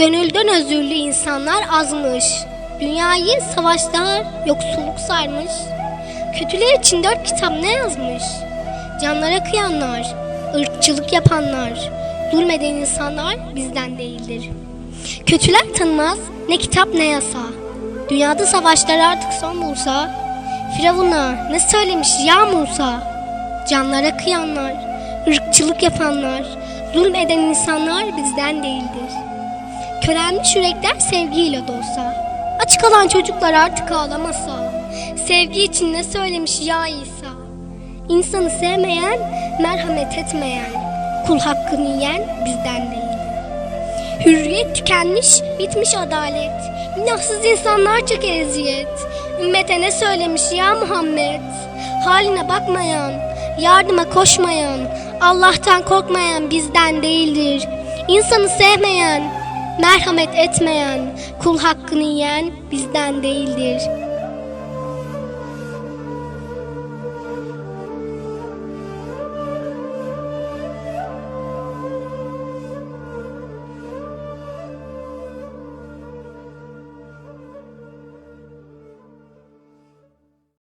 Gönülden özürlü insanlar azmış. Dünyayı savaşlar, yoksulluk sarmış. Kötüler için dört kitap ne yazmış? Canlara kıyanlar, ırkçılık yapanlar, zulmeden insanlar bizden değildir. Kötüler tanımaz ne kitap ne yasa. Dünyada savaşlar artık son bulsa, Firavun'a ne söylemiş ya Musa? Canlara kıyanlar, ırkçılık yapanlar, zulmeden insanlar bizden değildir. Körelmiş yürekler sevgiyle dolsa, aç kalan çocuklar artık ağlamasa, sevgi için ne söylemiş ya İsa? İnsanı sevmeyen, merhamet etmeyen, kul hakkını yiyen bizden değil. Hürriyet tükenmiş, bitmiş adalet. Günahsız insanlar çeker eziyet. Ümmete ne söylemiş ya Muhammed? Haline bakmayan, yardıma koşmayan, Allah'tan korkmayan bizden değildir. İnsanı sevmeyen, merhamet etmeyen, kul hakkını yiyen bizden değildir.